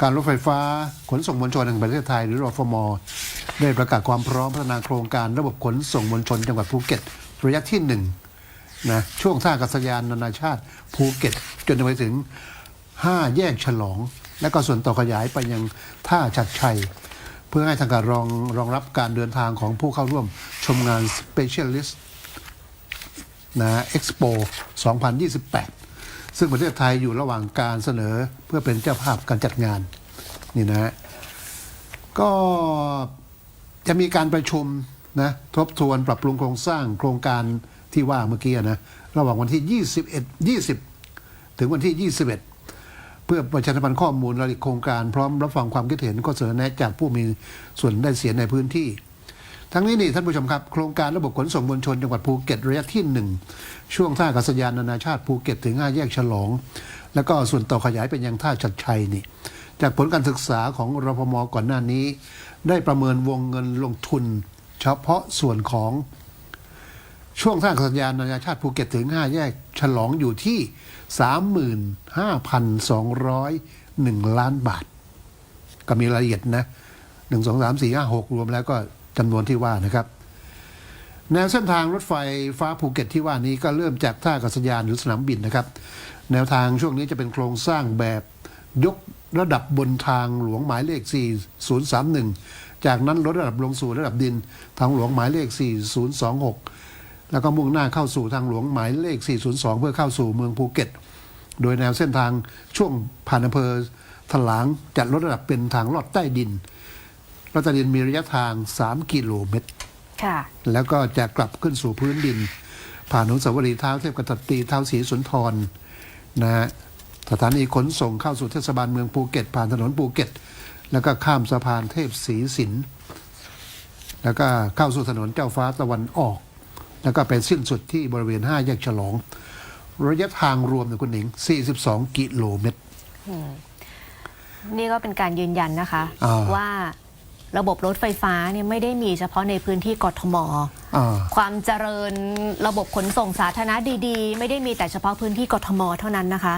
การรถไฟฟ้าขนส่งมวลชนแห่งประเทศไทยหรือรฟม ได้ประกาศความพร้อมพัฒนาโครงการระบบขนส่งมวลชนจังหวัดภูเก็ต ระยะที่หนึ่งนะช่วงท่าอากาศยานนานาชาติภูเก็ต จนไปถึง 5 แยกฉลอง และก็ส่วนต่อขยายไปยังท่าชัดชัย เพื่อให้ทางการรองรองรับการเดินทางของผู้เข้าร่วมชมงาน Specialist นะเอ็กซ์โป2028 ซึ่งประเทศไทยอยู่ระหว่างการเสนอเพื่อเป็นเจ้าภาพการจัดงานนี่นะฮะก็จะมีการประชุมนะทบทวนปรับปรุงโครงสร้างโครงการที่ว่าเมื่อกี้นะระหว่างวันที่ 21 20 ถึงวันที่ 21 เพื่อประชาสัมพันธ์ข้อมูลรายละเอียดโครงการพร้อมรับฟังความคิดเห็นก็เสนอแนะจากผู้มีส่วนได้เสียในพื้นที่ ทั้งนี้นี่ท่านผู้ชมครับโครงการระบบขนส่งมวลชนจังหวัดภูเก็ตระยะที่หนึ่งช่วงท่าอากาศยานนานาชาติภูเก็ตถึงห้าแยกฉลอง แล้วก็ส่วนต่อขยายเป็นยังท่าชัดชัยนี่ จากผลการศึกษาของรพมก่อนหน้านี้ ได้ประเมินวงเงินลงทุน เฉพาะส่วนของช่วงท่าอากาศยานนานาชาติภูเก็ตถึง5แยกฉลองอยู่ที่ 35,201 ล้านบาท ก็มีรายละเอียดนะ1 2 3 4 5 6รวมแล้วก็ จำนวนที่ว่านะครับ แนวเส้นทางรถไฟฟ้าภูเก็ตที่ว่านี้ก็เริ่มจากท่าอากาศยานหรือสนามบินนะครับ แนวทางช่วงนี้จะเป็นโครงสร้างแบบยกระดับบนทางหลวงหมายเลข 4031 จากนั้นลดระดับลงสู่ระดับดิน ทางหลวงหมายเลข 4026 แล้วก็มุ่งหน้าเข้าสู่ทางหลวงหมายเลข 402 เพื่อเข้าสู่เมืองภูเก็ต โดยแนวเส้นทางช่วงผ่านอำเภอถลางจัดลดระดับเป็นทางลอดใต้ดิน ลอดใต้ดินมีระยะทาง 3 กิโลเมตร ค่ะ แล้วก็จะกลับขึ้นสู่พื้นดิน ผ่านอนุสาวรีย์เท้าเทพกษัตรีเท้าศรีสุนทรนะฮะสถานีขนส่งเข้าสู่เทศบาลเมืองภูเก็ต ผ่านถนนภูเก็ต แล้วก็ข้ามสะพานเทพศรีสินแล้วก็เข้าสู่ถนนเจ้าฟ้าตะวันออก แล้วก็ไปสิ้นสุดที่บริเวณ 5 แยกฉลอง ระยะทางรวมนะคุณหนิง 42 กิโลเมตร นี่ก็เป็นการยืนยันนะคะอ่าว่า ระบบรถไฟฟ้าเนี่ยไม่ได้มีเฉพาะในพื้นที่กทม อ่า ความเจริญระบบขนส่งสาธารณะดีๆ ไม่ได้มีแต่เฉพาะพื้นที่กทม เท่านั้นนะคะ